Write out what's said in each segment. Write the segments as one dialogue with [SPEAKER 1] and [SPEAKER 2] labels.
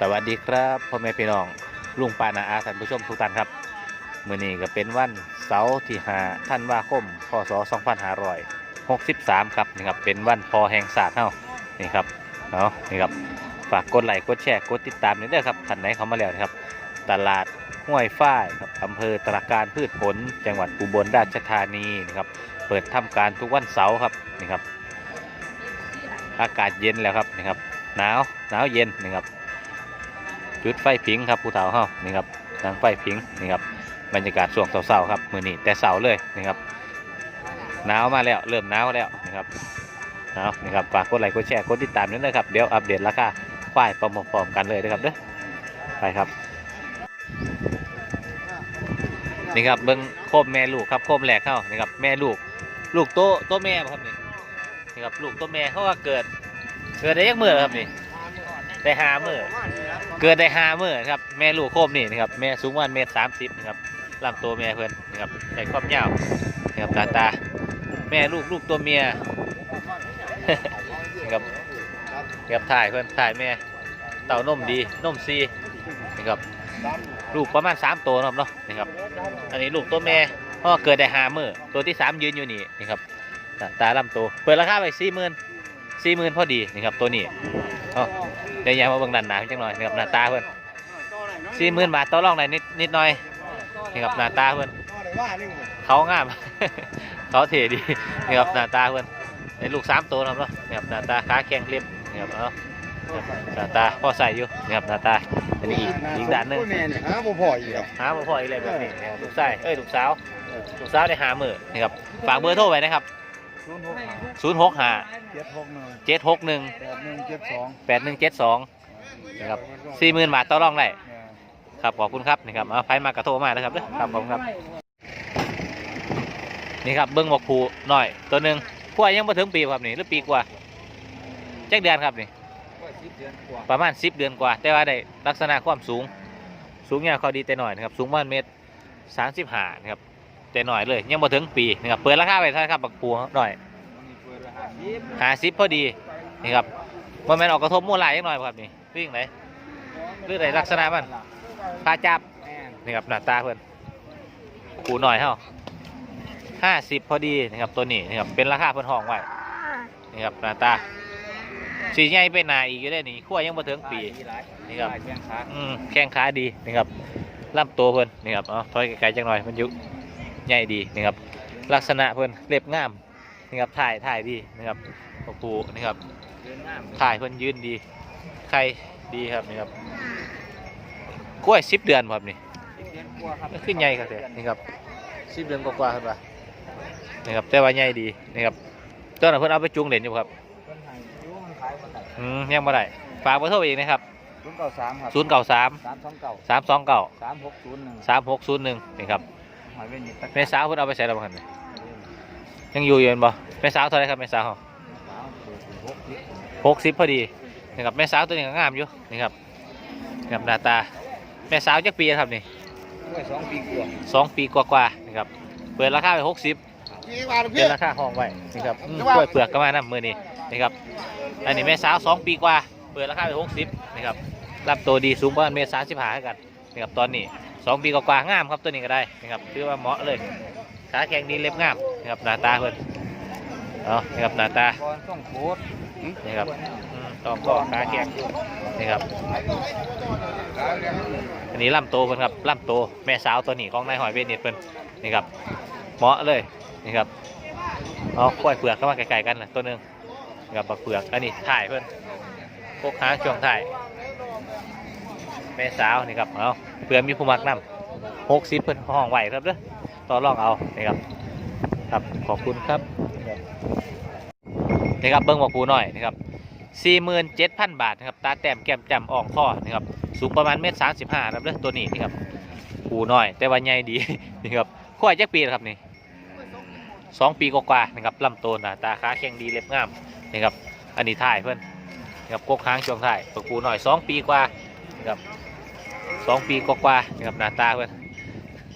[SPEAKER 1] สวัสดีครับพ่อแม่พี่น้องลุงปานาอาท่านผู้ชมทุกท่านครับมื้อนี้ก็เป็นวันเสาร์ที่5ธันวาคมพศ2563 ครับนี่ครับเป็นวันพอแห่งศาสตร์เฮานี่ครับเนาะนี่ครับฝากกดไลค์กดแชร์กดติดตามนี่เด้อครับท่านไหนเข้ามาแล้วนะครับ ตลาดห้วยฝ้ายครับอำเภอตราการพืชผล จังหวัดอุบลราชธานีนะครับเปิดทำการทุกวันเสาร์ครับนี่ครับ อากาศเย็นแล้วครับนี่ครับหนาวหนาวเย็นนี่ครับ จุดไฟผิงครับผู้เฒ่าเฮานี่ครับทางไฟผิงนี่ครับบรรยากาศช่วงเช้าๆครับมือนี้แต่เช้าเลยนี่ครับหนาวมาแล้วเริ่มหนาวแล้วนี่ครับหนาวนี่ครับฝากกดไลค์กดแชร์กดติดตามด้วยนะครับเดี๋ยวอัปเดตราคาควายพร้อมๆกันเลยนะครับเด้อไปครับนี่ครับเบิ้งโคมแม่ลูกครับโคมแหลกเข้านี่ครับแม่ลูก ลูกโตโตแม่บ่ครับนี่นี่ครับลูกโตแม่เขาว่าเกิด เกิดได้ยักมือครับนี่ ได้หามือเกิดได้ห้ามื่นครับแม่ลูกโคมนี่นะครับแม่สูงประมาณเมตรสามสิบนะครับลำตัวแม่เพื่อนนะครับใส่ความยาวนะครับหน้าตา แม่ลูกลูกตัวเมียนะครับนะครับถ่ายเพื่อนถ่ายแม่เต่านมดีนมซีนะครับลูกประมาณสามตัวนะครับเนาะนะครับอันนี้ลูกตัวแม่เพราะว่าเกิดได้ห้ามื่นตัวที่สามยืนอยู่นี่นะครับตาลำตัวเปิดราคาไปสี่หมื่นสี่หมื่นพอดีนะครับตัวนี้อ๋อ เดี๋ยวยังมาเบิ่งด้านหน้าจังหน่อยนะครับหน้าตาเพื่อนสี่หมื่นบาทต่อรองหน่อยนิดนิดหน่อยนี่ครับหน้าตาเพื่อนเขางาม เขาเท่ดีนี่ครับหน้าตาเพื่อนในลูกสามตัวนะครับเนาะนี่ครับหน้าตาขาแข็งเรียบนี่ครับเนาะหน้าตาพ่อใส่อยู่นี่ครับหน้าตาอันนี้อีกอีกด้านหนึง
[SPEAKER 2] แม่เนี่ยหาบ่พออีกครับ
[SPEAKER 1] หาบ่พออีกเลยแบบนี้นะครับลูกชายเอ้ยลูกสาวลูกสาวได้หามือนี่ครับฝากเบอร์โทรไว้นะครับ
[SPEAKER 2] ศูนย์หกห้า
[SPEAKER 1] 0 6 5
[SPEAKER 2] เจ็ดหกหนึ่ง
[SPEAKER 1] 7 6 1
[SPEAKER 2] แปดหนึ่งเจ็ดสอง
[SPEAKER 1] 8 1 7 2นะครับสี่หมื่นบาทต่อรองได้ครับขอบคุณครับนี่ครับเอาไฟมากระโทรมานะครับเด้อครับขอบคุณครับ นี่ครับเบิ้งบอกผูหน่อย ตัวหนึ่งขั้วยังมาถึงปีครับนี่หรือปีกว่าแจ็คเดือนครับนี่ประมาณสิบเดือนกว่า แต่ว่าได้ลักษณะความสูง สูงเนี่ยเขาดีแต่หน่อยนะครับ สูงประมาณเมตรสามสิบห้านะครับ แต่หน่อยเลย ยังมาถึงปีนะครับเปิดราคาไปเท่าไหร่ครับบักปูหน่อยหาสิบพอดีนี่ครับมันแมนออกกระทบมูลหลายยังหน่อยบ่ครับนี่วิ่งไหนหรือไหนลักษณะมันปลาจับนี่ครับหน้าตาเพื่อนขูหน่อยเท่าห้าสิบพอดีนะครับตัวนี้นะครับเป็นราคาเพื่อนห้องไว้นี่ครับหน้าตาสีใหญ่ไปหนาอีกอยู่ได้นี่ขั้วยังมาถึงปีนี่ครับอืมแข้งขาดีนะครับลำตัวเพื่อนนี่ครับเอาถอยไกลๆจังหน่อยมันอยุ ใหญ่ดีนะครับ ลักษณะเพื่อนเรียบงามนี่ครับถ่ายถ่ายดีนะครับโอ้โหนี่ครับถ่ายเพื่อนยืนดีใครดีครับนี่ครับกล้วยสิบเดือนครับนี่มันขึ้นใหญ่ครับเสียนี่ครับสิบเดือนกว่าๆครับว่านี่ครับแต่ว่าใหญ่ดีนี่ครับตอนนั้นเพิ่นเอาไปจูงเด่นอยู่ครับอืมยังบ่ได้ฝากเบอร์โทรอีกนะครับ
[SPEAKER 2] ศูนย์เก้าสามครับ
[SPEAKER 1] ศูนย์เก้าสาม
[SPEAKER 2] สามสองเก้า
[SPEAKER 1] สามสองเก้า
[SPEAKER 2] สามหกศูนย์หนึ่ง
[SPEAKER 1] สามหกศูนย์หนึ่งนี่ครับ
[SPEAKER 2] หอยเว้นนี่ตะ
[SPEAKER 1] แม่สาวเพิ่นเอาไปใส่แล้วบ่ครับนี่ยังอยู่อยู่เห็นบ่แม่สาวเท่าไหรครับแม่สาว
[SPEAKER 2] สาวเปิดหกสิบ
[SPEAKER 1] หกสิบพอดีนี่ครับแม่สาวตัวนี้ก็งามอยู่นี่ครับนี่ครับหน้าตาแม่สาวจักปีแล้วครับนี่
[SPEAKER 2] ด้วยสองปีกว่า
[SPEAKER 1] สองปีกว่าๆนะครับเปิดราคาไปหกสิบ
[SPEAKER 2] ยี่บาท
[SPEAKER 1] เป็นราคาห้องไว้นี่ครับอืมกล้วยเปลือกก็มานะมือนี้นี่ครับอันนี้แม่สาวสองปีกว่า เปิดราคาไปหกสิบนี่ครับรับตัวดีสูงประมาณเมตรสามสิบห้ากันนี่ครับตอนนี้ สองปีกว่าๆงามครับตัวนี้ก็ได้นะครับถือว่าเหมาะเลยขาแข็งดีเล็บงามนี่ครับหน้าตาเพิ่นเอานี่ครับหน้าตา
[SPEAKER 2] ต้องโคตร
[SPEAKER 1] นี่ครับต้องก็ขาแข็งนี่ครับอันนี้ล่ำโตเพิ่นครับล่ำโตแม่สาวตัวนี้ของนายหอยเวนิดเพิ่นนี่ครับเหมาะเลยนี่ครับเอากล้วยเปลือกเข้ามาไกลๆกันนะตัวหนึงกับบักเปลือกอันนี้ถ่ายเพื่นพวกค้าช่วงถ่าย แม่สาวนี่ครับเอาเปลือกมีผู้มักนำหกสิบเพื่อนห้องไหวครับเด้อต่อรองเอานี่ครับครับขอบคุณครับนี่ครับเบิ้งบอกปูหน่อยนะครับสี่หมื่นเจ็ดพันบาทนะครับตาแต้มแก้มจำอ่องข้อนะครับสูงประมาณเมตรสามสิบห้าครับเด้อตัวนี้นี่ครับปูน้อย แต่ว่าใหญ่ดีนี่ครับข้อยจักปีแล้วครับนี่สองปีกว่าๆนะครับลำต้นนะตาขาแข็งดีเล็บงามนี่ครับอันนี้ถ่ายเพื่อนนะครับกกค้างช่วงถ่ายปกปูหน่อยสองปีกว่านะครับ สองปีกว่าๆนะครับหน้าตาเพื่อน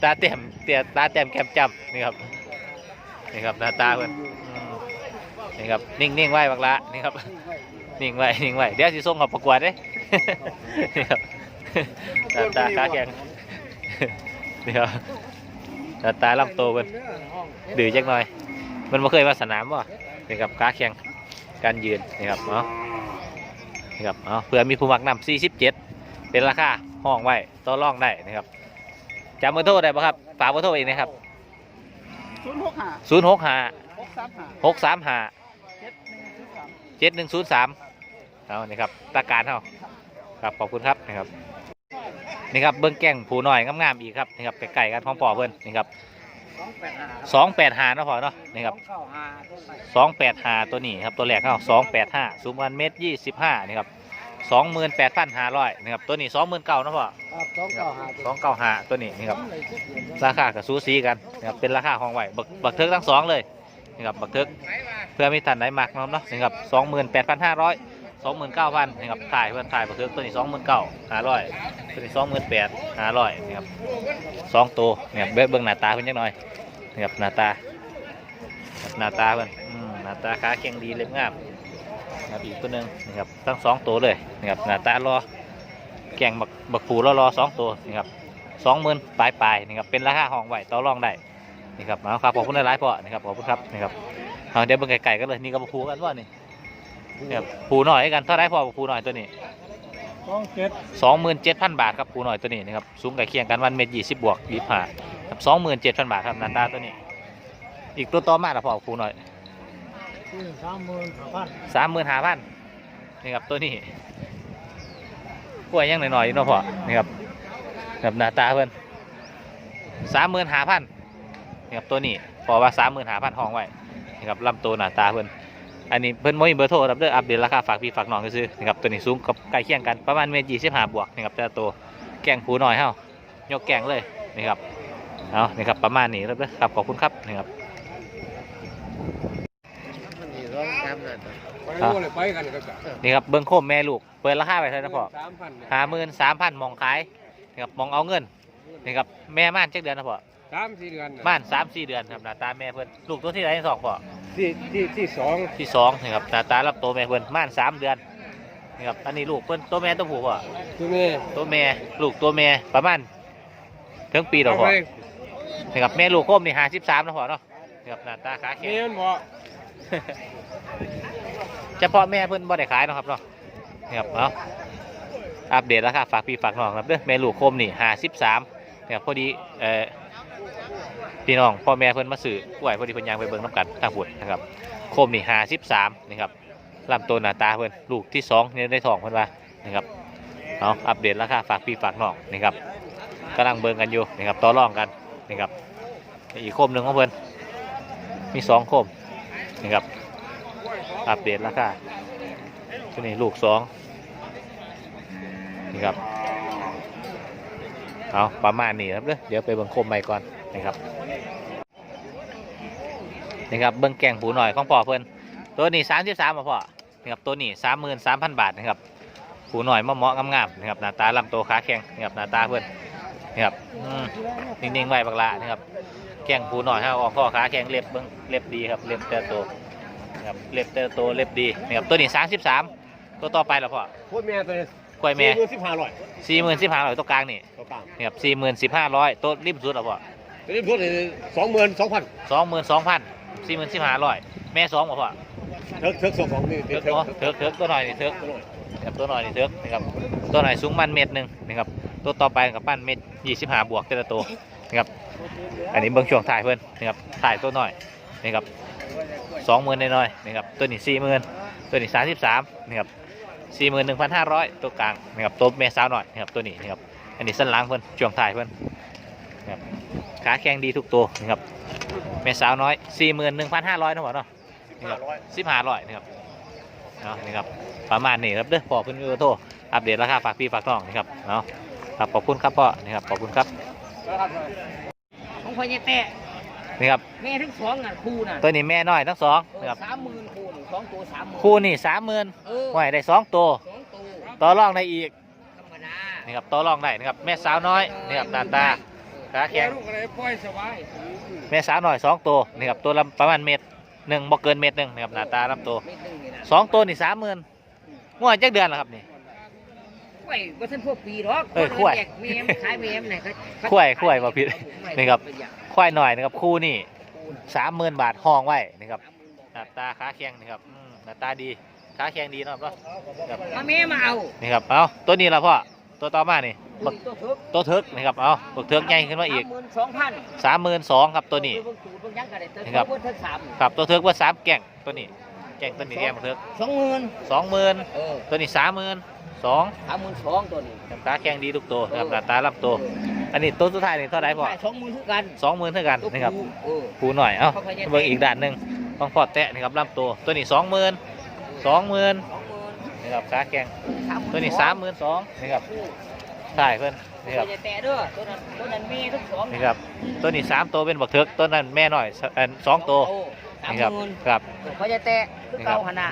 [SPEAKER 1] ตาเต็มเตียตาเต็มแก้มจำนี่ครับนี่ครับหน้าตาเพื่อนนี่ครับนิ่งๆไว้บักละนี่ครับนิ่งไว้นิ่งไว้เดี๋ยวสิส่งเขับประกวดเด้นี่ครับหน้าตาขาแข็งนี่ครับหน้าตาลำโตเพิ่อนดื้อจักหน่อย มันบ่เคยมาสนามบ่นี่ครับขาแข็งการยืนนี่ครับเนาะนี่ครับเอาะเพื่อมีผู้มักนำ47 เป็นราคา ห้องไว้ต่อรองได้นะครับจำเบอร์โทรได้ป่ะครับฝากเบอร์โทรเองนะครับ
[SPEAKER 2] ศูนย์หกห้า
[SPEAKER 1] ศูนย์หกห้า
[SPEAKER 2] หกสามห้า
[SPEAKER 1] หกสามห้า
[SPEAKER 2] เจ็ดหนึ่งศูนย์สาม
[SPEAKER 1] เจ็ดหนึ่งศูนย์สามเอานี่ครับตาการเท่าครับขอบคุณครับนะครับนี่ครับเบิ้งแก่งผูหน่อยงามๆอีกครับนี่ครับไก่ๆกันพร้อมปอเพื่อนนี่ครับ
[SPEAKER 2] สองแปดห้า
[SPEAKER 1] สองแปดห้าเนาะพอเนาะนี่ครับ
[SPEAKER 2] สองเก้าห้าตัวไป
[SPEAKER 1] สองแปดห้าตัวนี้ครับตัวแรกเข้าสองแปดห้าสูงประมาณเมตรยี่สิบห้านี่ครับ สองหมื่นแปดพันห้าร้อยนี่ครับตัวนี้สองหมื่นเก้านาะพ่อ
[SPEAKER 2] ครับสองเก้าห้า
[SPEAKER 1] สองเก้าห้าตัวนี้นี่ครับราคากับซูซีกันนะครับเป็นราคาของไหวบักบักเทิกทั้งสองเลยนะครับบักเทิกเพื่อมีทันได้มากน้องเนาะนะครับสองหมื่นแปดพันห้าร้อยสองหมื่นเก้าพันนะครับถ่ายเพื่อนถ่ายบักเทิกตัวนี้สองหมื่นเก้าห้าร้อยตัวนี้สองหมื่นแปดห้าร้อยนะครับสองตัวเนี่ยเบิ้งหน้าตาเพื่อนจักหน่อยนะครับหน้าตาครับหน้าตาเพื่อนอืมหน้าตาขาแข็งดีเล็บงาม นะครับอีกตัวหนึ่งนะครับทั้งสองตัวเลยนะครับหน้าตารอแกงบักบักผูรอรอสองตัวนะครับสองหมื่นปลายปลายๆนี่ครับเป็นราคาห้องไหวต่อรองได้นี่ครับเอาครับขอบคุณหลายๆพ่อนี่ครับขอบคุณครับนี่ครับเอาเดี๋ยวเบิ่งไก่ๆกันเลยนี่ก็ผูกันว่านี่นี่ครับผูหน่อยกันเท่าไรพ่อผูหน่อยตัวนี้
[SPEAKER 2] สองเจ็ด
[SPEAKER 1] สองหมื่นเจ็ดพันบาทครับผูหน่อยตัวนี้นะครับสูงไก่เคียงกันวันเมตรยี่สิบบวกยี่ห้าครับสองหมื่นเจ็ดพันบาทครับหนาตาตัวนี้ อีกตัวต่อมาละพ่อผูหน่อย
[SPEAKER 2] สามหมื่นห้าพัน
[SPEAKER 1] สามหมื่นห้าพันนี่ครับตัวนี้กล้วยยังหน่อยๆอยู่เนาะพ่อนี่ครับแบบหน้าตาเพิ่นสามหมื่นห้าพันนี่ครับตัวนี้พอว่าสามหมื่นห้าพันห้องไว้นี่ครับลำตัวหน้าตาเพิ่นอันนี้เพิ่นบ่มีเบอร์โทรครับเด้ออัปเดตราคาฝากพี่ฝากน้องซื้อนี่ครับตัวนี้สูงกับใกล้เคียงกันประมาณเมตรยี่สิบห้าบวกนี่ครับแต่ตัวแกงผูหน่อยเฮายกแกงเลยนี่ครับเอานี่ครับประมาณนี้ครับเด้อครับขอบคุณครับนี่ครับ
[SPEAKER 2] นี่ร้องตามนั่น
[SPEAKER 3] ไปรู้เลยไปกันก็กะ
[SPEAKER 1] นี่ครับเบิ้งโคมแม่ลูก เปิดราคาไปเท่าไหร่นะพ่อ
[SPEAKER 3] สามพัน
[SPEAKER 1] ห้าหมื่นสามพันมองขายนี่ครับมองเอาเงินนี่ครับแม่ม่านเจ็ดเดือนนะพ่อ
[SPEAKER 3] สามสี่เดือน
[SPEAKER 1] ม่านสามสี่เดือนครับหน้าตาแม่เพิ่นลูกตัวที่ไหนที่สองพ่อ
[SPEAKER 3] ที่ที่ที่สอง
[SPEAKER 1] ที่สองนี่ครับหน้าตารับตัวแม่เพิ่นม่านสามเดือนนี่ครับอันนี้ลูกเพิ่นตัวแม่ตัวผู้พ่อ
[SPEAKER 3] ตัวนี้
[SPEAKER 1] ตัวแม่ลูกตัวแม่ประมาณถึงปีแล้วพ่อ
[SPEAKER 3] ไป
[SPEAKER 1] นี่ครับแม่ลูกโคมนี่ห้าสิบสามนะพ่อเนาะนี่ครับหน้าตาขาแข็
[SPEAKER 3] เมี
[SPEAKER 1] ง
[SPEAKER 3] ยนบอก
[SPEAKER 1] เฉพาะแม่เพิ่นบ่ได้ขายนะครับเนาะนี่ครับเอาอัปเดตราคาฝากพี่ฝากน้องครับเด้อแม่ลูกโคมนี่ห้าสิบสามนี่ครับพอดีเอ่อพี่น้องพ่อแม่เพิ่นมาซื้อกล้วยพอดีเพิ่นยางไปเบิ่งน้ำกันทางบุญนะครับโคมนี่ห้าสิบสามนี่ครับลำตัวหน้าตาเพิ่นลูกที่สองเนี่ยได้ทองเพิ่นว่านี่ครับเอาอัปเดตราคาฝากพี่ฝากน้องนี่ครับกำลังเบิ่งกันอยู่นี่ครับต่อรองกันนี่ครับอีกโคมหนึ่งของเพิ่นมีสองโคม นี่ครับ อัปเดตราคาตัวนี้ลูกสองนี่ครับ เอาประมาณนี้ครับเด้อเดี๋ยวไปเบิ่งคมใหม่ก่อนนะครับนี่ครับเบิ่งแกงผูหน่อยของพ่อเพิ่อนตัวนี้สามสิบสามพ่อนี่ครับตัวนี้สามหมื่นสามพันบาทนะครับผูหน่อยมะเมาะงามๆนะครับหน้าตาลำโตขาแข็งนี่ครับหน้าตาเพิ่อนนี่ครับนิ่งๆไว้บักละนี่ครับ แกงผูหน่อยให้ออกข้อขาแข็งเล็บเบิ่งเล็บดีครับเล็บแต่โตวนะครับเล็บเตอโตเล็บดีนะครับตัวนี้สามสิบสามตัวต่อไปแล้วพ่อ
[SPEAKER 3] พูดเมียตัวนี้
[SPEAKER 1] กล้วยแม่
[SPEAKER 3] สิบห้าร้อย
[SPEAKER 1] สี่หมื่นสิบห้าร้อยตัวกลางนี่
[SPEAKER 3] ตัวกลาง
[SPEAKER 1] นะครับสี่หมื่นสิบห้าร้อยตัวริมสุดแล้วพ่อ
[SPEAKER 3] ตัวนี้พูดสองหมื่นสองพัน
[SPEAKER 1] สองหมื่นสองพันสี่หมื่นสิบห้าร้อยแม่สองบ่พ่อ
[SPEAKER 3] เทิกเทิกสองสองนี่
[SPEAKER 1] เถิกเนาะเถิกเถิกตัวหน่อยนี่เถิกนะครับตัวหน่อยนี่เถิกนะครับตัวหน่อยสูงมันเมตรหนึ่งนะครับตัวต่อไปกับปั้นเมตรยี่สิบห้าบวกแต่ละตัว นะครับ อันนี้เบื้องช่วงถ่ายเพื่อนนะครับถ่ายตัวหน่อยนะครับสองหมื่นน้อยๆนะครับตัวนี้สี่หมื่นตัวนี้สามสิบสามนะครับสี่หมื่นหนึ่งพันห้าร้อยตัวกลางนะครับตัวเมสาวหน่อยนะครับตัวนี้นะครับอันนี้สั้นล้างเพื่อนช่วงถ่ายเพื่อนนะครับขาแข็งดีทุกตัวนะครับเมสาวน้อยสี่หมื่นหนึ่งพันห้าร้อยนะหมอเนาะนะครับสิบห้าร้อยนะครับเนาะนี่ครับประมาณนี้ครับเด้อพอเพื่อนวิวโทรอัปเดตราคาฝากพี่ฝากน้องนะครับเนาะครับขอบคุณครับพ่อนี่ครับขอบคุณครับ
[SPEAKER 4] ของพ่อเนี่ยแต่
[SPEAKER 1] นี่ครับ
[SPEAKER 4] แม่ทั้งสองน่ะคู่น่ะ
[SPEAKER 1] ตัวนี้แม่น้อยทั้งสองนะครับ
[SPEAKER 4] สามหมื่นคู่หนึ่งสองตัวสามหมื่น
[SPEAKER 1] คู่นี่สามหมื่น
[SPEAKER 4] เออ
[SPEAKER 1] ไหวได้สองตัว
[SPEAKER 4] สองตัว
[SPEAKER 1] ต่อรองได้อีก
[SPEAKER 4] ธรรมดา
[SPEAKER 1] นี่ครับต่อรองได้นะครับ แม่สาวน้อยนี่ครับตาตาขา
[SPEAKER 3] แก
[SPEAKER 1] แข็ง
[SPEAKER 3] ลูกอะไรปล่อยสบาย
[SPEAKER 1] แม่สาวหน่อยสองตัวนี่ครับตัวละประมาณเม็ดหนึ่งบ่เกินเม็ดหนึ่งนะครับหน้าตาลำตัว
[SPEAKER 4] เม็ดหนึงนี่นะ
[SPEAKER 1] สองตัวนี่สามหมื่นงวดจักเดือนแล้วครับนี่
[SPEAKER 4] ล้วยว่าท่านพวกปีหรอก
[SPEAKER 1] เอ้ยกล้วย
[SPEAKER 4] แจกเมมขายเมมไหนเขาเขา
[SPEAKER 1] กล้วยกล้วยบ่ผิดนี่ครับ ควายหน่อยนะครับคู่นี่สามหมื่นบาทห้องไว้นะครับหน้าตาขาแข็งนะครับอืมหน้าตาดีขาแข็งดีเนาะครับครับ
[SPEAKER 4] มาเมมาเอา
[SPEAKER 1] นี่ครับเอาตัวนี้ละพ่อตัวต่อมานี่บัก
[SPEAKER 4] ตัวทึก
[SPEAKER 1] ตัวเทิกนะครับเอาบักเทิกใหญ่ขึ้นมาอีก
[SPEAKER 4] หมื่นสองพัน
[SPEAKER 1] สามหมื่นสองครับตัวนี้
[SPEAKER 4] เพิ่งสูตรเพิ่งยังกันเลยตัว
[SPEAKER 1] นี่ครับ
[SPEAKER 4] เพิ่งทึกสาม
[SPEAKER 1] ครับตัวเทิกว่าสามแก่งตัวนี้ แก่งตัวนี้แก่งบักเทิก
[SPEAKER 4] สองหมื่น
[SPEAKER 1] สองหมื่น
[SPEAKER 4] เออ
[SPEAKER 1] ตัวนี้สามหมื่น สอง
[SPEAKER 4] สามหมื่นสองตัวนี้
[SPEAKER 1] ขาแข็งดีทุกตัวนะครับหน้าตาลำตัว อันนี้ตัวสุดท้ายนี่เท่าไหร่พ่อ
[SPEAKER 4] ขายสองหมื่นทุกกัน
[SPEAKER 1] สองหมื่นเท่ากัน
[SPEAKER 4] ตัว
[SPEAKER 1] นะครับ
[SPEAKER 4] ผู้เออ
[SPEAKER 1] คูหน่อยเอ้า
[SPEAKER 4] เขาขยัน
[SPEAKER 1] เบิ่งอีกด้านหนึ่งต้องพอดแตะนะครับลำตัวตัวนี้สองหมื่นสองหมื่น
[SPEAKER 4] สองหมื่น
[SPEAKER 1] นะครับขาแข็ง
[SPEAKER 4] สามหมื่น
[SPEAKER 1] ตัวนี้สามหมื่นสองนี่ครับใช่เพื่อนนี่ครับ
[SPEAKER 4] อย่าแตะเด้อตัวนั้นตัวนั้นเมทั้งสอง
[SPEAKER 1] นี่ครับตัวนี้สามตัวเป็นบักเทิกตัวนั้นแม่หน่อยสเอ่อสองตัว
[SPEAKER 4] สาม
[SPEAKER 1] นี่ครับ
[SPEAKER 4] หมื่น
[SPEAKER 1] ครับ
[SPEAKER 4] เขาจะแตะคือเก่าหันน่ะ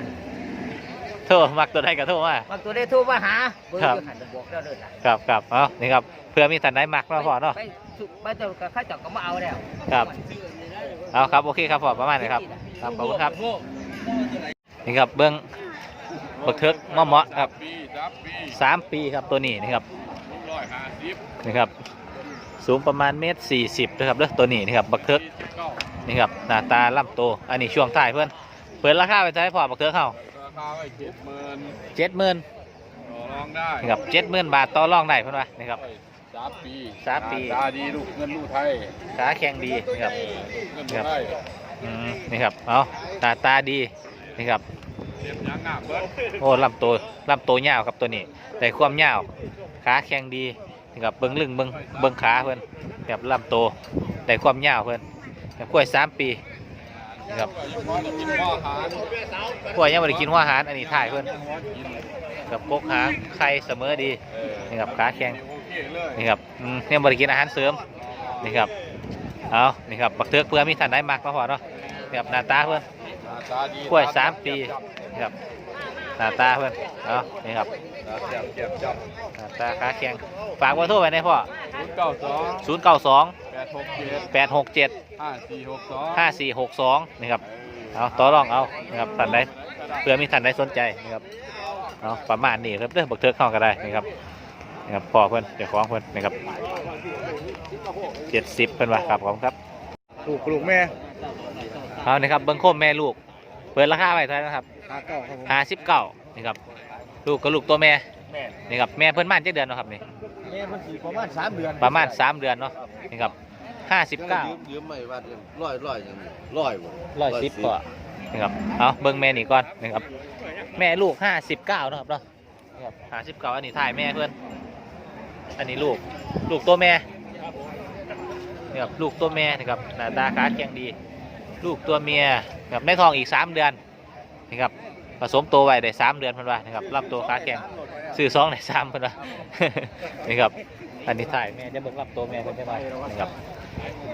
[SPEAKER 1] โทษมักตัวใดกับโทษมา
[SPEAKER 4] บางตัวได้โทู่มาหาเบอร์
[SPEAKER 1] ครับ
[SPEAKER 4] อยู่หันจะบอกแล้วเด้อล่ะ
[SPEAKER 1] ครับครับเอานี่ครับเพื่อมีท่านใดมักเนาะพ่อเนาะ
[SPEAKER 4] ไปสุไปเจอกับข้าเจับก็มาเอาแล้ว
[SPEAKER 1] ครับเอาครับโอเคครับพ่อประมาณนี้ครับครับขอบคุณครับนี่ครับเบื้องบักเทิกมะเมาะครับ
[SPEAKER 3] ปีครับปี
[SPEAKER 1] สามปีครับตัวนี้นะครับ
[SPEAKER 3] ร้อยห้าสิบ
[SPEAKER 1] นี่ครับสูงประมาณเมตรสี่สิบนะครับเด้อตัวนี้นี่ครับบักเทิก
[SPEAKER 3] เก้า
[SPEAKER 1] นี่ครับหน้าตาล่ำโตอันนี้ช่วงท้ายเพื่อนเปิดราคาไปเท่าไหร่พอบักเทือกเข้า
[SPEAKER 3] ราคาไว้เจ็ดหมื่น
[SPEAKER 1] เจ็ดหมื่น
[SPEAKER 3] ต่อรองได้
[SPEAKER 1] นี่ครับเจ็ดหมื่นบาทต่อรองได้เพื่อนวะนี่ครับ
[SPEAKER 3] สามปี
[SPEAKER 1] สามปี
[SPEAKER 3] ตาดีลูกเงินลูกไทย
[SPEAKER 1] ขาแข็งดีนี่ครับ
[SPEAKER 3] เงินลูกไทย
[SPEAKER 1] อืมนี่ครับ เอาหน้าตาดี นี่ครับ
[SPEAKER 3] เจ็บยังงามเบิด
[SPEAKER 1] โอ้ลำโตลำโตยาวครับตัวนี้แต่ความยาว ขาแข็งดีนี่ครับเบิ้งลึงเบิ้งเบิ้งขาเพื่อนแบบลำโตแต่ความยาวเพื่อนแต่กล้วยสามปี นี่ครับ
[SPEAKER 3] ยังพอจะกินพ่อหาร
[SPEAKER 1] กล้วยยังไม่ได้กินหัวอาหารอันนี้ถ่ายเพื่อน
[SPEAKER 3] ยังพอกิน
[SPEAKER 1] กับกกหางไข่เสมอดี
[SPEAKER 3] เออ
[SPEAKER 1] นี่ครับขาแข็ง
[SPEAKER 3] โอเคเลย
[SPEAKER 1] นี่ครับอืมเนี่ยบริกินอาหารเสริมนี่ครับเอานี่ครับบักเทือกเพื่อมีท่านได้มักมาพอเนาะนี่ครับหน้าตาเพื่อน
[SPEAKER 3] หน้าตาดี
[SPEAKER 1] กล้วยสามปีนี่ครับหน้าตาเพื่อนเอานี่ครับ
[SPEAKER 3] ตาเจ็บเจ็บจับ
[SPEAKER 1] หน้าตาขาแข็งฝากเบอร์โทรไว้ในพ่อ
[SPEAKER 3] ศูนย์เก้าสอง
[SPEAKER 1] 0 9 2
[SPEAKER 3] แปดหกเจ็ด
[SPEAKER 1] 8 6 7
[SPEAKER 3] ห้าสี่หกสอง
[SPEAKER 1] 5 4 6 2นี่ครับเอาต่อรองเอานี่ครับท่านได้เพื่อมีท่านได้สนใจนี่ครับเอาประมาณนี้ครับเด้อบักเทือกเข้าก็ได้นี่ครับนี่ครับพ่อเพื่อนเจ้าของเพื่อนนี่ครับเจ็ดสิบเพื่อนว่าครับผมครับ
[SPEAKER 3] ลูกลูกแม่
[SPEAKER 1] เอานี่ครับเบิ้งโคมแม่ลูก เปิดราคาไปเท่าไหร่นะครับ
[SPEAKER 3] ห้าเก้าครับผม
[SPEAKER 1] ห้าสิบเก้านี่ครับลูกกับลูกตัวแม่
[SPEAKER 3] แม่
[SPEAKER 1] นี่ครับแม่เพิ่นม่านเจ็ดเดือนเนาะครับนี่
[SPEAKER 3] แม่มันสีประมาณสามเดือน
[SPEAKER 1] ประมาณสามเดือนเนาะนี่ครับ ห้าสิบเก้า
[SPEAKER 2] ยืมยืมไม่วัดเลยร้อยร้อยยังร้อยบ่
[SPEAKER 1] ร้อยสิบกว่านี่ครับเอาเบิ้งแม่นี่ก่อนนี่ครับ แม่ลูกห้าสิบเก้านาะครับเนาะนี่ครับห้าสิบเก้าอันนี้ถ่ายแม่เพื่อนอันนี้ลูกลูกตัวแม่นี่ครับลูกตัวแม่นี่ครับหน้าตาขาแข็งดี ลูกตัวเมียนะครับในท้องอีกสามเดือนนี่ครับผสมตัวไว้ได้สามเดือนเพิ่นว่านะครับรับตัวขาแข็งซื้อสองได้สามเพิ่นว่านี่ครับอันนี้ถ่ายแม่จะเบิ่งรับตัวแม่เพิ่นได้ไหมนี่ครับ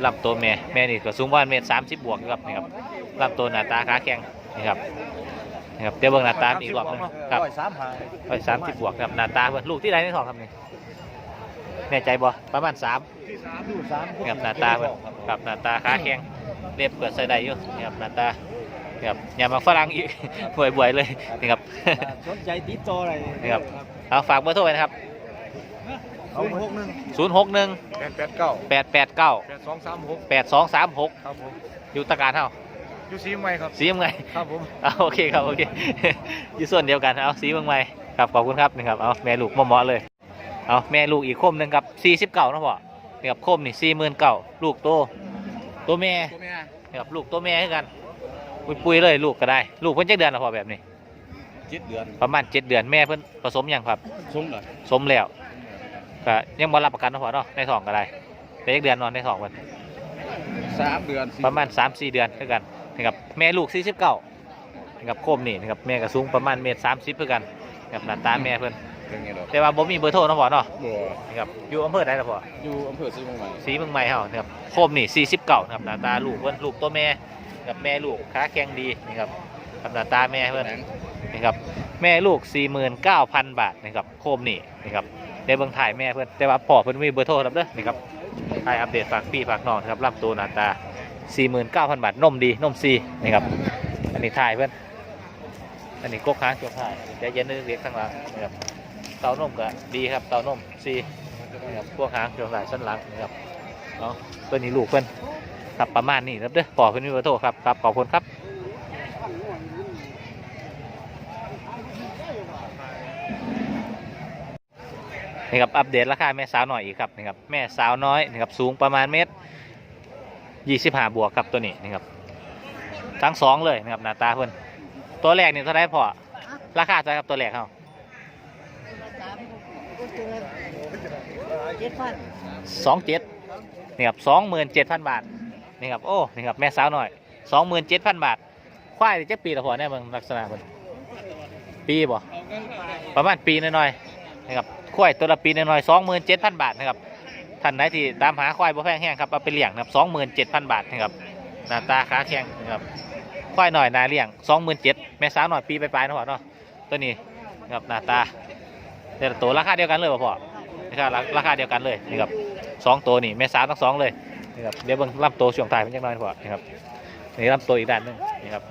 [SPEAKER 1] รับตัวแม่แม่นี่ก็สูงประมาณเมตรสามสิบบวกอยู่ครับนี่ครับรับตัวหน้าตาขาแข็งนี่ครับนี่ครับเดี๋ยวเบิ่งหน้าตาอีกรอบหนึงครับ
[SPEAKER 3] ร้อยสามหา
[SPEAKER 1] ร้อยสามสิบบวกครับหน้าตาเพิ่นลูกที่ใดในท้องครับนี่แน่ใจบ่ประมาณสาม
[SPEAKER 3] ลูกสาม
[SPEAKER 1] นี่ครับหน้าตาเพิ่นครับหน้าตาขาแข็งเล็บเกิดใส่ได้อยู่นี่ครับหน้าตานี่ครับอย่ามาฝรั่งอีกบ่อยๆเลยนี่ครับ
[SPEAKER 3] สนใจติดต่ออะไร
[SPEAKER 1] นี่ครับ เอาฝากเบอร์โทรไว้นะครับ
[SPEAKER 3] เอาหกหนึ่ง
[SPEAKER 1] 061
[SPEAKER 3] แปดแปดเก้า
[SPEAKER 1] 889
[SPEAKER 3] แปดสองสามหก
[SPEAKER 1] 8236
[SPEAKER 3] ครับผม
[SPEAKER 1] อยู่ตะการเท่า
[SPEAKER 3] อยู่ซีใหม่ครับ
[SPEAKER 1] สีเมืองไง
[SPEAKER 3] ครับผม
[SPEAKER 1] เอาโอเคครับโอเคอยู่ส่วนเดียวกันเอาสีเมืองใหม่ครับขอบคุณครับนี่ครับเอาแม่ลูกเหมาะๆเลยเอาแม่ลูกอีกคมหนึ่งครับ49นะพ่อนี่ครับคมนี่49,000ลูกโตตัวแม่
[SPEAKER 3] ตัวแม่
[SPEAKER 1] นี่ครับลูกตัวแม่คือกันปุยๆเลยลูกก็ได้ ลูกเพิ่นจักเดือนแล้วพ่อแบบนี้
[SPEAKER 3] เจ็ดเดือน
[SPEAKER 1] ประมาณ7เดือนแม่เพิ่นผสมยังครับ
[SPEAKER 3] สมเลย
[SPEAKER 1] สมแล้ว ก็ยังบ่รับประกันนะพ่อเนาะในท้องก็ได้แต่ยักเดือนนอนในท้องมัน
[SPEAKER 3] สามเดือน
[SPEAKER 1] ประมาณ3 4เดือนเท่ากันนะครับแม่ลูก49นะครับโคมนี่นะครับแม่ก็สูงประมาณเมตร30เท่ากันนะครับหน้าตาแม่เพิ่น
[SPEAKER 3] เป็นไงดอก
[SPEAKER 1] แต่ว่าบ่มีเบอร์โทรเนาะพ่อเนาะ
[SPEAKER 3] บัว
[SPEAKER 1] นะครับอยู่อำเภอใดล่ะพ่อ
[SPEAKER 3] อยู่อำเภอซีเมืองใหม่
[SPEAKER 1] สีเมืองใหม่เฮานะครับโคมนี่49นะครับหน้าตาลูกเพิ่นลูกตัวแม่กับแม่ลูกขาแข็งดีนะครับกับหน้าตาแม่เพิ่นนะครับแม่ลูก 49,000 บาทนะครับโคมนี่นะครับ ได้เบิ่งถ่ายแม่เพื่อนแต่ว่าพ่อเพิ่อนมีเบอร์โทรครับเด้อนี่ครับถ่ายอัปเดตฝากพี่ฝากน้องนะครับรับตัวหน้าตา 49,000 บาทนมดีนมซีนะครับอันนี้ถ่ายเพื่อนอันนี้กกค้างจกถ่ายใจเย็นนึกเรียกข้างหล่างนะครับเตานมก็ดีครับเตานมซีนะครับพวกหางช่วงหลายชั้นหลังนะครับเนาะตัวนี้ลูกเพิ่อนครับประมาณนี้ครับเด้อปอเพิ่อนมีเบอร์โทรครับครับขอบคุณครับ นี่ครับอัปเดตราคาแม่สาวหน่อยอีกครับนี่ครับแม่สาวน้อยนะครับสูงประมาณเมตรยี่สิบห้าบวกครับตัวนี้นี่ครับทั้งสองเลยนะครับหน้าตาเพิ่นตัวแรกนี่เท่าไรพอราคาเท่าไหรครับตัวแรกเขาสองเจ็ดนี่ครับสองหมื่นเจ็ดพันบาทนี่ครับโอ้นี่ครับแม่สาวหน่อยสองหมื่นเจ็ดพันบาทควายจะปีละพอเนี่ยมึงลักษณะมันปีบ่ประมาณปีน้อยๆนะครับ ควายตัวละปีน้อยๆสองหมื่นเจ็ดพันบาทนะครับท่านไหนที่ตามหาควายบ่แพงแห้งครับเอาไปเลี้ยงนะครับสองหมื่นเจ็ดพันบาทนะครับหน้าตาขาแข็งนะครับควายหน่อยนาเลี้ยงสองหมื่นเจ็ดแม่สาวหน่อยปีปลายๆนะพ่อเนาะตัวนี้นะครับหน้าตาแต่ตัวราคาเดียวกันเลยบ่พ่อราคาราคาเดียวกันเลยนี่ครับสองตัวนี่แม่สาวทั้งสองเลยนี่ครับเดี๋ยวเบิ่งลำตัวช่วงท้ายเป็นยังไงพ่อนี่ครับนี่ลำตัวอีกด้านหนึงนี่ครับ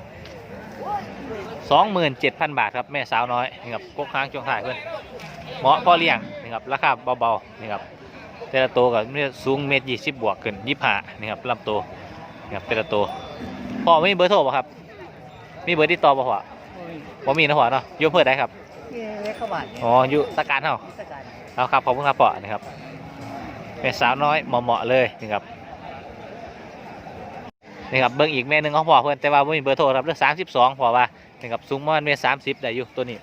[SPEAKER 1] สองหมื่นเจ็ดพันบาทครับแม่สาวน้อยนี่ครับกกค้างช่วงท้ายเพื่อนเหมาะพอเลี้ยงนี่ครับราคาเบาๆนี่ครับแต่ละตัวก็มีสูงเมตรยี่สิบบวกขึ้นยี่ห้านี่ครับลำตัวนี่ครับแต่ละตัวพ่อไม่มีเบอร์โทรป่ะครับ มีเบอร์ติดต่อป่ะพ่อบ่มีนะพ่อเนาะอยุ่เพื่อได้ครับ
[SPEAKER 4] เล็กขบาทเนี่ย
[SPEAKER 1] อ๋ออยู่ตะการเท่า
[SPEAKER 4] สกัด
[SPEAKER 1] เอาครับขอบคุณครับปอนะครับเป็นสาวน้อยเหมาะๆเลยนี่ครับ นี่ครับเบิ้งอีกแม่หนึ่งของพ่อเพื่อนแต่ว่าไม่มีเบอร์โทรครับเรื่องสามสิบสองพอว่านี่ครับสูงมาณเมตรสามสิบได้อยู่ตัวนี้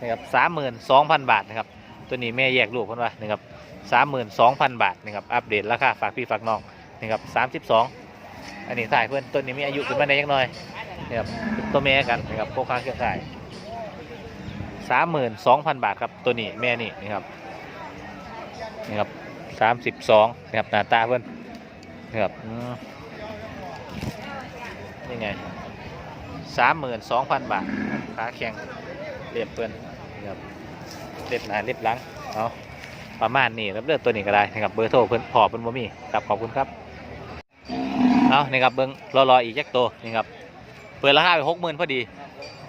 [SPEAKER 1] นะครับสามหมื่นสองพันบาทนะครับตัวนี้แม่แยกลูกเพื่อนว่านี่ครับสามหมื่นสองพันบาทนะครับอัปเดตราคาฝากพี่ฝากน้องนี่ครับสามสิบสองอันนี้ถ่ายเพื่อนตัวนี้มีอายุขึ้นมาได้ยังน้อยนี่ครับตัวแม่กันนะครับพวกค้างเครือข่ายสามหมื่นสองพันบาทครับตัวนี้แม่นี่นี่ครับนี่ครับสามสิบสองนี่ครับหน้าตาเพื่อนนี่ครับอื นี่ไงสามหมื่นสองพันบาทขาแข็งเรียบเพื่อนนี่ครับเรียบหนาเรียบหลังเอาประมาณนี้แล้วเลือกตัวนี้ก็ได้นะครับเบอร์โทรเพื่อนพอเพื่อนบ่มีครับขอบคุณครับเอานี่ครับเบิ้งรอรออีกจักตัวนี่ครับเปิดราคาไปหกหมื่นพอดี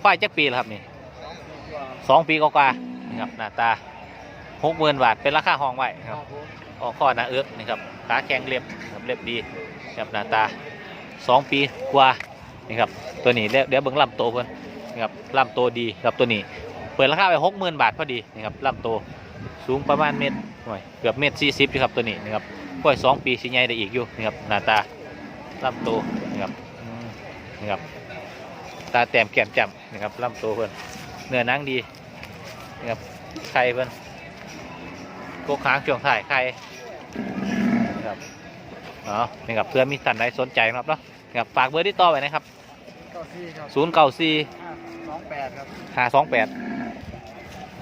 [SPEAKER 1] ควายจักปีแล้วครับนี่สองปีกว่าๆนี่ครับหน้าตาหกหมื่นบาทเป็นราคาห้องไว้ครับออกข้อหน้าเอื้อกนี่ครับขาแข็งเรียบครับเรียบดีครับหน้าตา สองปีกว่านี่ครับตัวนี้เดี๋ยวเบิ่งลำโตเพิ่นนี่ครับลำโตดีครับตัวนี้ เปิดราคาไปหกหมื่นบาทพอดีนี่ครับลำโตสูงประมาณเมตรหน่อยเกือบเมตรสี่สิบครับตัวนี้นี่ครับค่อยสองปีสิใหญ่ได้อีกอยู่นี่ครับหน้าตาลำโตนี่ครับนี่ครับตาแต้มแก้มจ้ำนี่ครับลำโตเพิ่นเนื้อนังดีนี่ครับไข่เพิ่นพวกค้างช่วงถ่ายใคร อ๋อนี่ครับเพื่อนมีท่านใดสนใจนะครับเนาะนะครับฝากเบอร์ที่ต่อไว้นะครับ
[SPEAKER 3] เก้าสี่ครับ
[SPEAKER 1] ศูนย์เก้าสี่
[SPEAKER 3] สองแปดครับ
[SPEAKER 1] ห้าสองแปด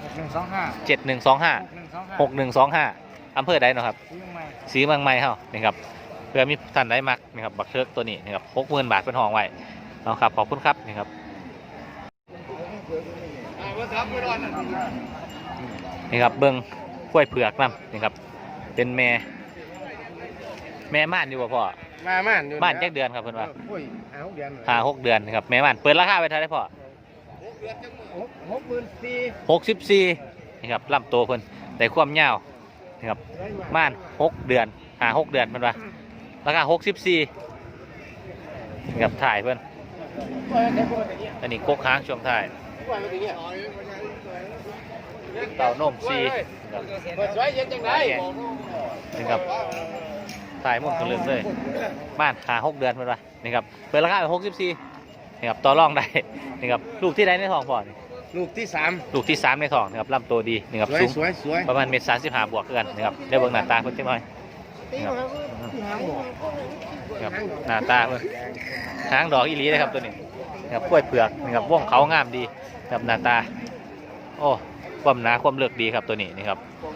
[SPEAKER 3] หกหนึ่งสองห้า
[SPEAKER 1] เจ็ดหนึ่งสองห้า
[SPEAKER 3] หกหนึ่งสองห้า
[SPEAKER 1] หกหนึ่งสองห้าอำเภอใดเนาะครับ
[SPEAKER 3] ซื้อยังไง
[SPEAKER 1] สีเมืองใหม่เฮานี่ครับเพื่อมีท่านใดมักนี่ครับบักเทิกตัวนี้นี่ครับหกหมื่นบาทเป็นห้องไว้เอาครับขอบคุณครับนี่ครับนี่ครับเบิ้งกล้วยเผือกน้ำนี่ครับเป็นแม่ แม่ม่านอยู่บ่พ่อ
[SPEAKER 3] มาม่านอยู่
[SPEAKER 1] ม่านจักเดือนครับเพิ่นว่า
[SPEAKER 3] โอ้ยห้าหกเดือน
[SPEAKER 1] ห้าหกเดือนนะครับแม่ม่านเปิดราคาไปเท่าไหร่พ่อ
[SPEAKER 3] หกหกหมื่นสี่
[SPEAKER 1] หกสิบสี่นี่ครับลำตัวเพิ่นได้ความยาวนะครับม่านหกเดือนห้าหกเดือนเพิ่นว่าราคาหกสิบสี่นี่ครับถ่ายเพิ่นอันนี้กกค้างช่วงถ่ายเต่านมซีนะครับ
[SPEAKER 3] สวยเย็นจังได
[SPEAKER 1] นี่ครับ ถ่ายหมุนกันเลยเลยม่านหาหกเดือนเพิ่นว่านี่ครับเปิดราคาไปหกสิบสี่นี่ครับต่อรองได้นี่ครับลูกที่ใดในท้องพ่อนี่
[SPEAKER 3] ลูกที่สาม
[SPEAKER 1] ลูกที่สามในท้องนะครับลำตัวดีนี่ครับ
[SPEAKER 3] สวย
[SPEAKER 1] สูง
[SPEAKER 3] สวยสวย
[SPEAKER 1] ประมาณเมตรสามสิบห้าบวกกันนะครับเดี๋ยวเบิ่งหน้าตาเพิ่นจังหน่อยนะครับครับหน้าตาเพิ่นหางดอกอีหลีเลยครับตัวนี้นะครับกล้วยเผือกนะครับว่องเขางามดีนะครับหน้าตา โอ้ความหนาความเลือกดีครับตัวนี้นี่ครับนะ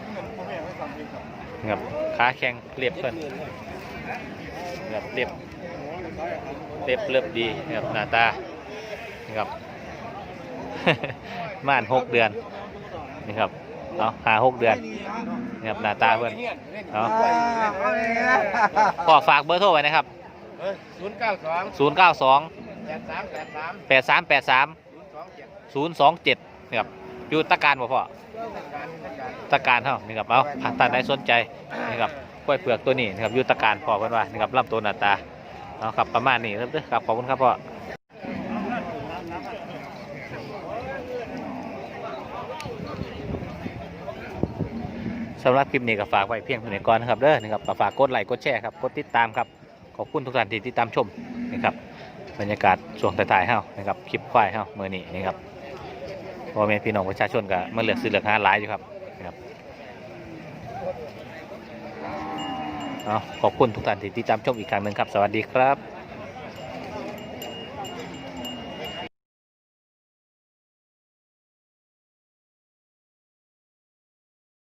[SPEAKER 1] ครับขาแข็งเรียบเพิ่นนะครับเรียบเรียบเรียบดีนะครับหน้าตานะครับม่านหกเดือนนี่ครับเอาหาหกเดือนนี่ครับหน้าตาเพื่อนเอาขอฝากเบอร์โทรไว้นะครับ
[SPEAKER 3] ศูนย์เก้าสอง
[SPEAKER 1] 0 9 2
[SPEAKER 3] แปดสามแปดสาม
[SPEAKER 1] 8 3 8 3
[SPEAKER 3] ศูนย์สองเจ็ด
[SPEAKER 1] 0 2 7นี่ครับ อยู่ตะการบ่พ่อตะการเฮานี่ครับเอาผ่านท่านใดสนใจนี่ครับกล้วยเปลือกตัวนี้นะครับอยู่ตะการพ่อเพิ่นว่านี่ครับลำตัวหน้าตาเอาครับประมาณนี้ครับเด้อครับขอบคุณครับพ่อสำหรับคลิปนี้ก็ฝากไว้เพียงเท่านี้ก่อนนะครับเด้อนี่ครับฝากกดไลค์กดแชร์ครับกดติดตามครับขอบคุณทุกท่านที่ติดตามชมนะครับบรรยากาศช่วงท้ายๆเฮานะครับคลิปควายเฮาเมื้อนี้นี่ครับ พ่อแม่พี่น้องประชาชนก็มาเลือกซื้อเลือกหาหลายอยู่ครับครับเอาขอบคุณทุกท่านที่ติดตามชมอีกครั้งหนึ่งครับ สวัสดีครับ